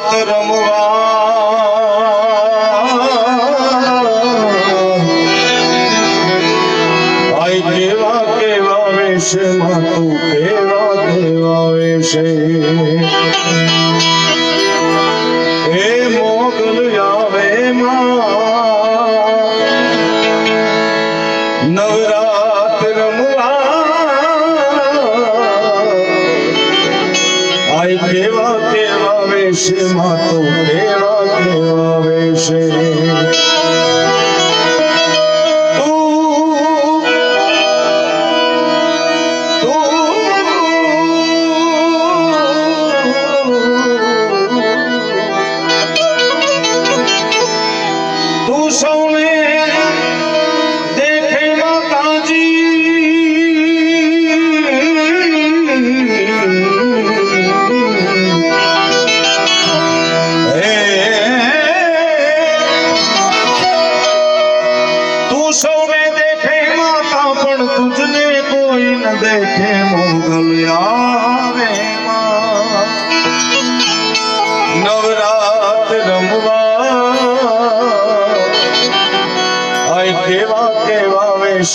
રાત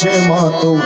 કેવા વેશે માં તું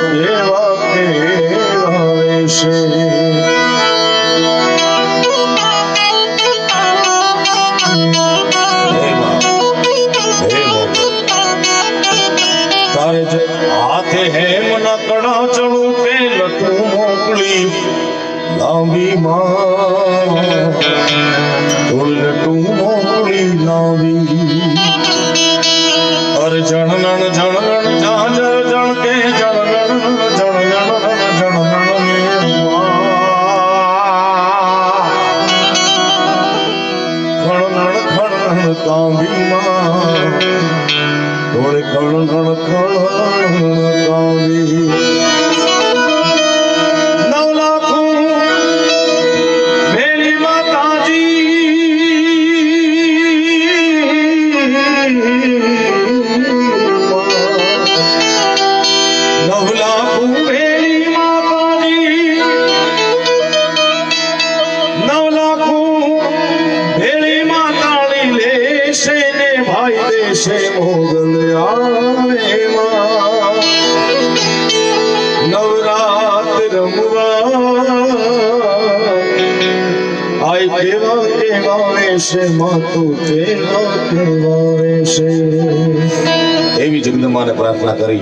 કેવા એવી જગદંબાને પ્રાર્થના કરી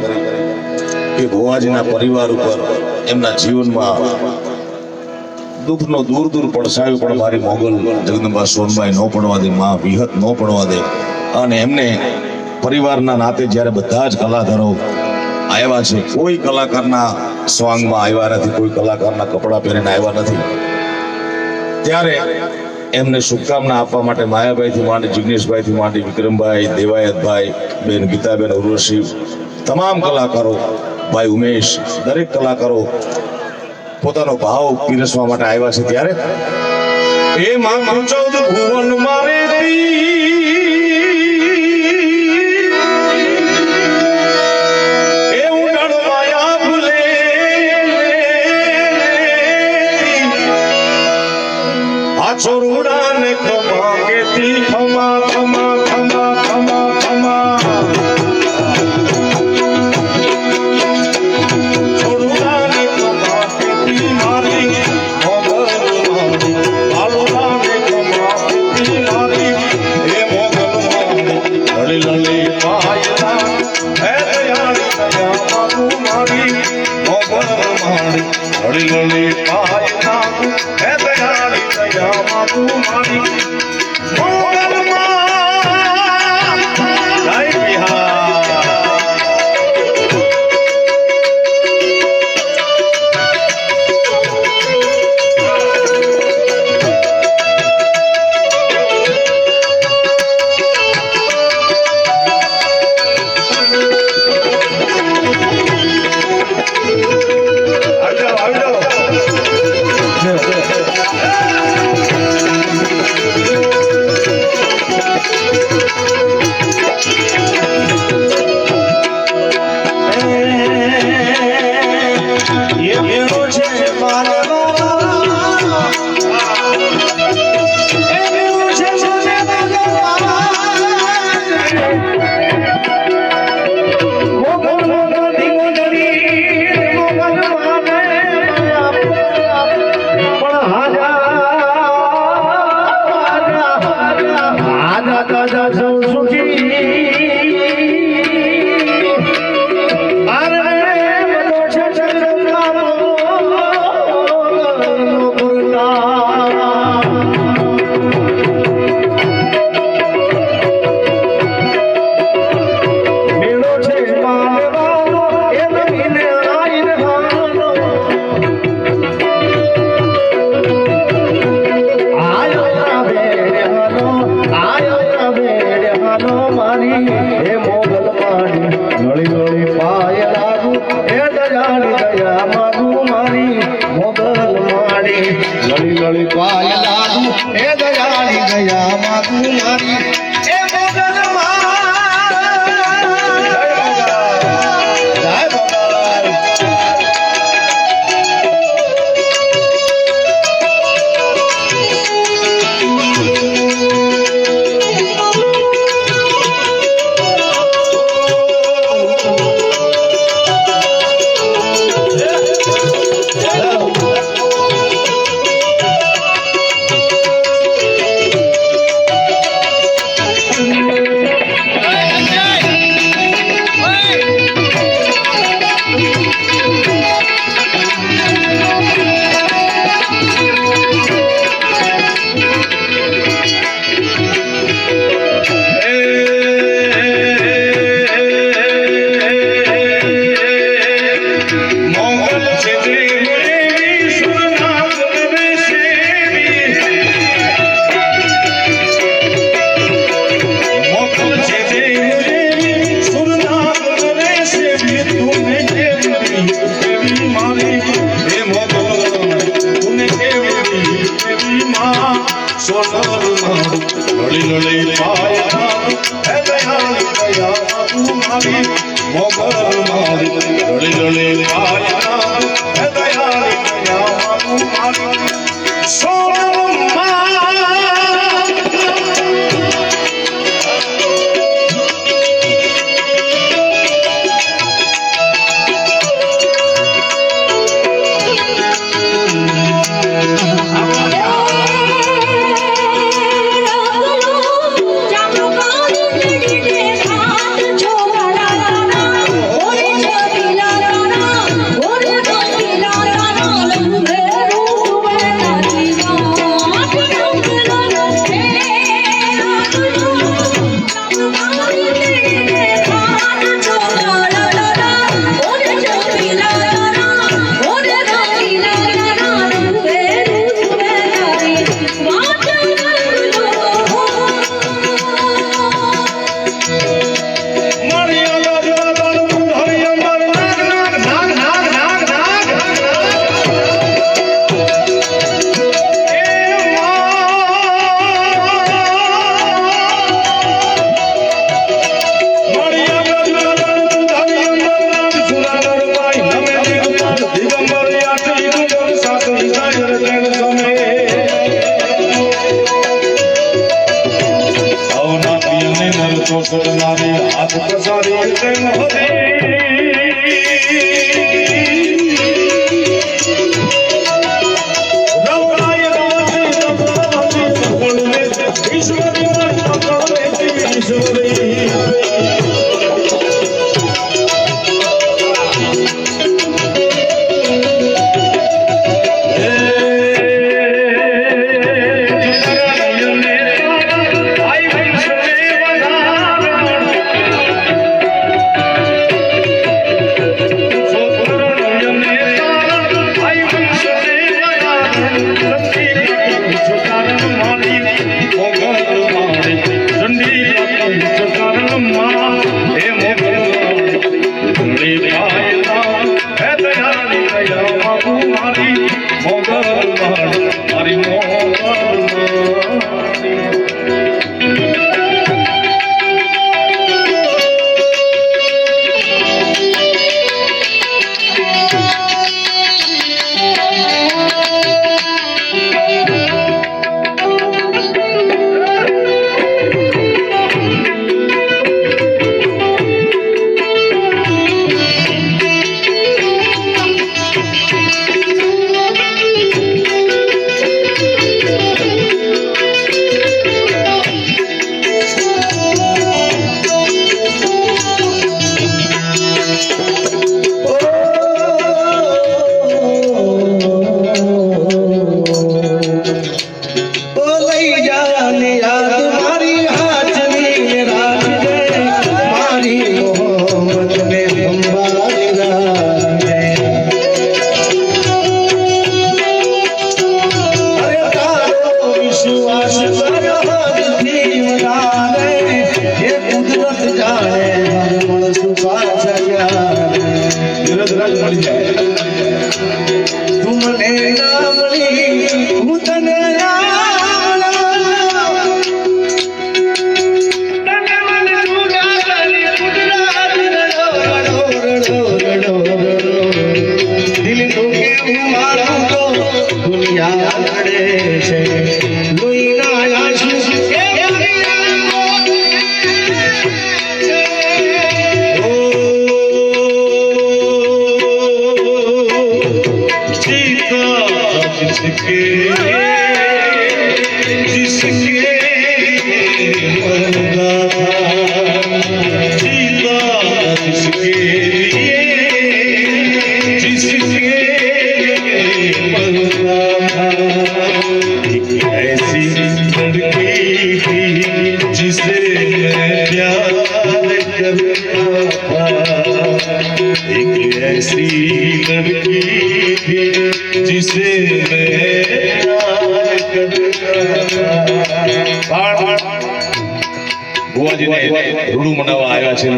કે ગોવાજીના પરિવાર ઉપર એમના જીવનમાં દુઃખનો દૂર દૂર પડસાયો પણ મારી મોગલ જગદંબા સોનબાઈ ન પડવા દે, મા વિહત ન પડવા દે. અને એમને પરિવારના નાતે જ્યારે બધા જ કલાકારો આવ્યા છે, કોઈ કલાકારના સ્વાંગમાં આવ્યા નથી, કોઈ કલાકારના કપડાં પહેરીને આવ્યા નથી, ત્યારે એમને શુભકામના આપવા માટે માયાભાઈથી માંડી, જિગ્નેશભાઈથી માંડી, વિક્રમભાઈ, દેવાયતભાઈ, બેન ગીતાબેન, ઉર્વશી, તમામ કલાકારો, ભાઈ ઉમેશ, દરેક કલાકારો પોતાનો ભાવ પીરસવા માટે આવ્યા છે ત્યારે. એ માં ભુવન મારે છોરુડા ને ખમા કેતી ખમા ખમા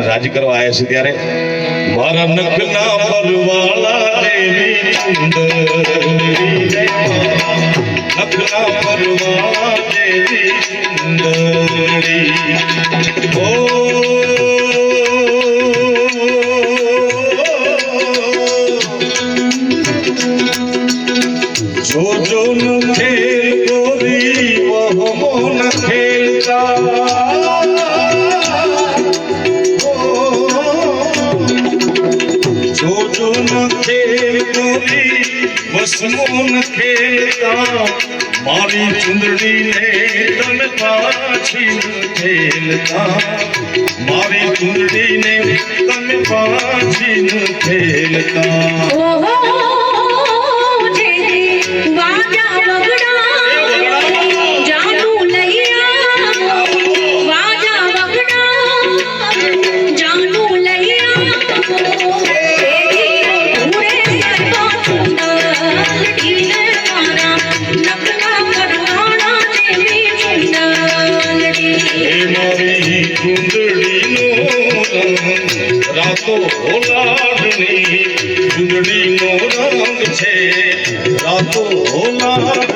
રાજી કરવા આવ્યા છે ત્યારે. મારા નખના પરવાળા દેવી ખેલતા મારી ચૂંદડીને તમે પાછી ન ખેલતા Oh, તો લાડણી ચૂંદડી નો રંગ છે. રાતો લાડણી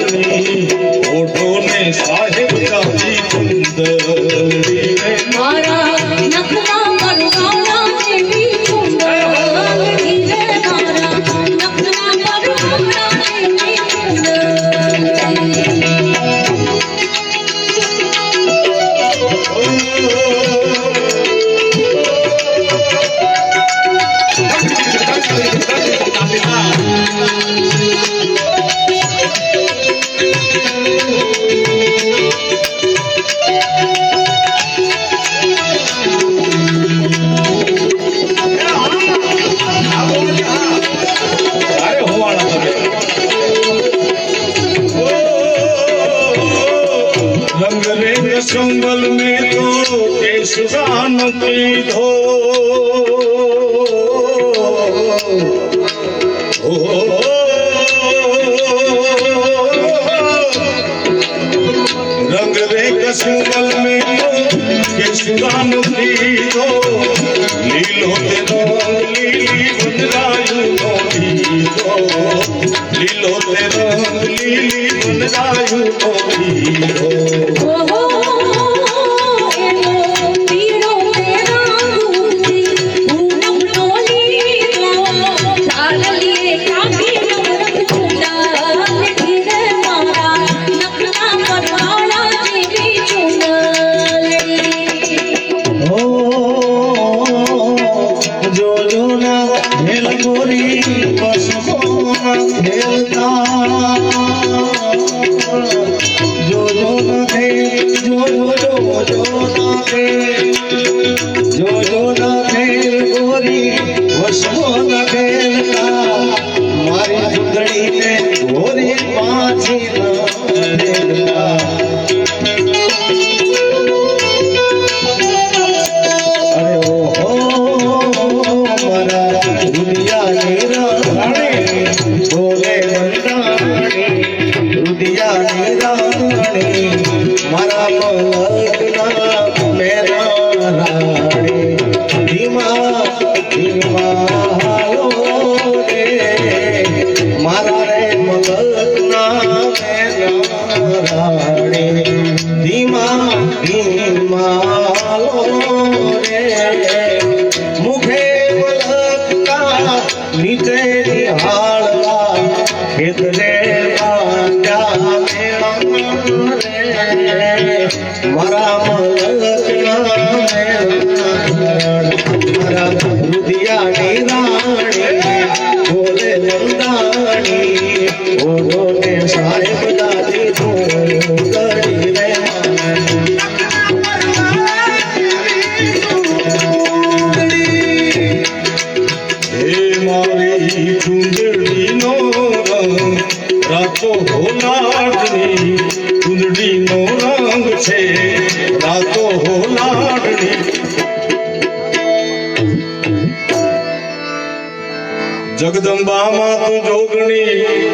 જગદંબામાં તું જોગણી.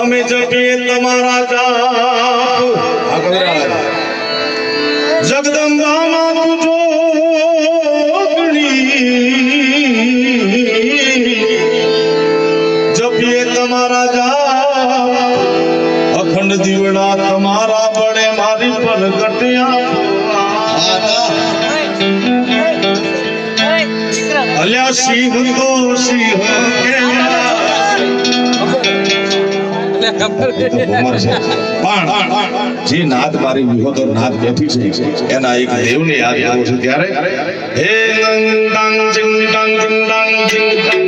અમે જપીએ તમારા જાપ. જગદંબામાં તું જોગણી. જપીએ તમારા જા અખંડ દીવડા તમારા બળે મારી પર કટ્યા. સિંહ ગો સિંહ પણ જે નાદ મારી વિહોદર નાદ બેઠી છે એના એક દેવને યાદ આવું છું ત્યારે. હે નંગ ડંગ જિંગ ડંગ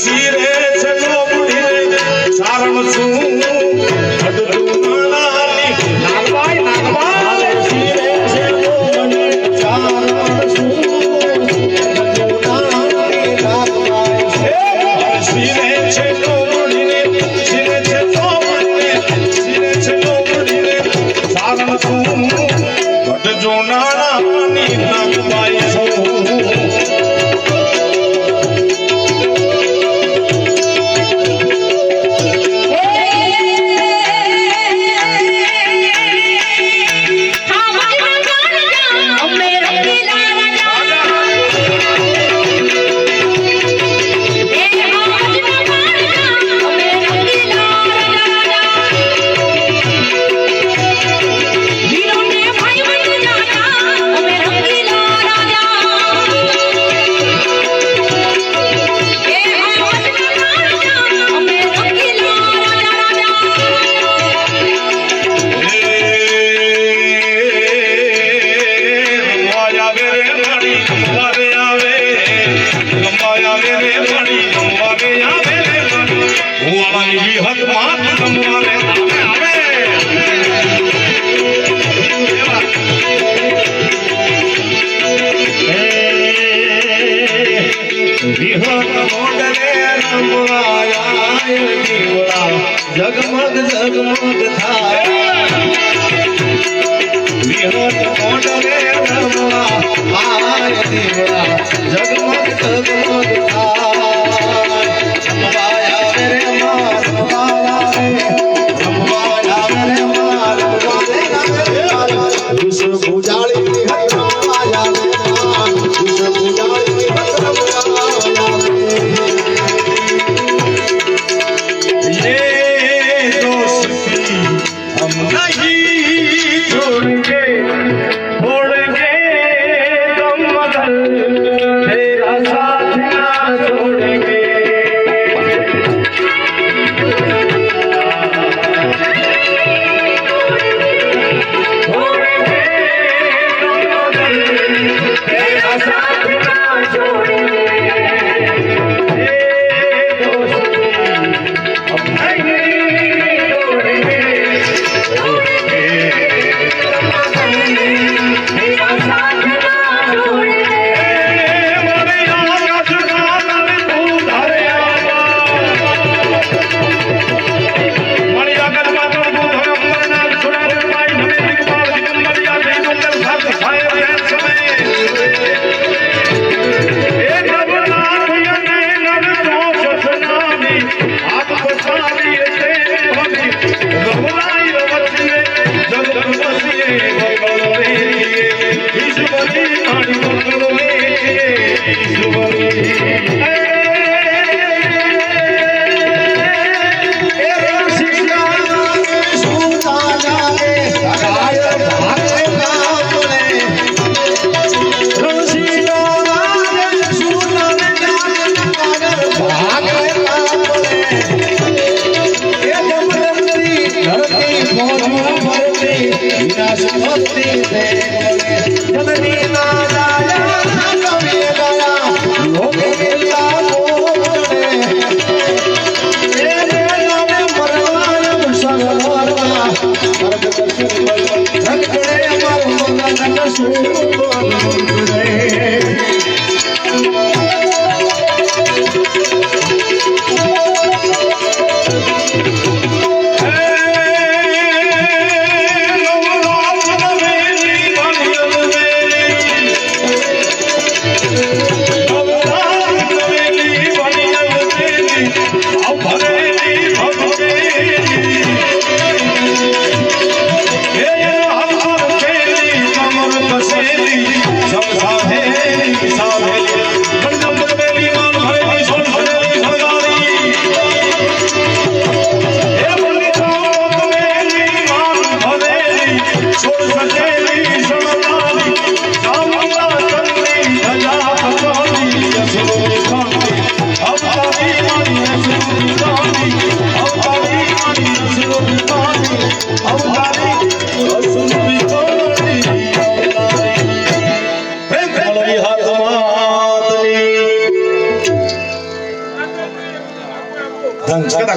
મારે શિરે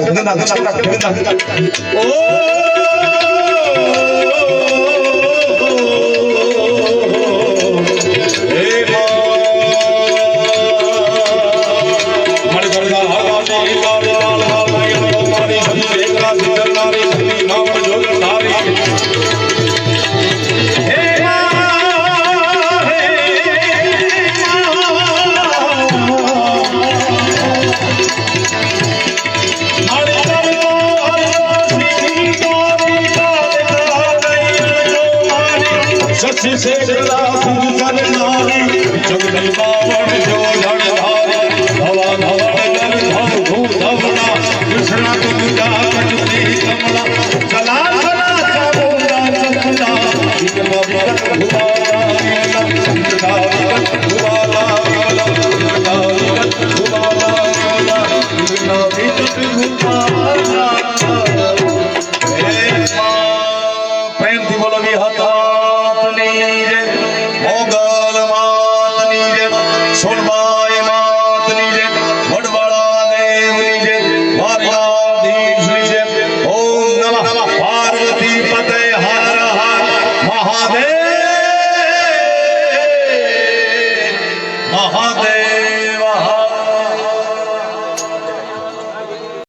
끝난다 끝난다 끝난다 끝난다 오! Sisi Sisi Sisi Sisi Sisi Sisi Sisi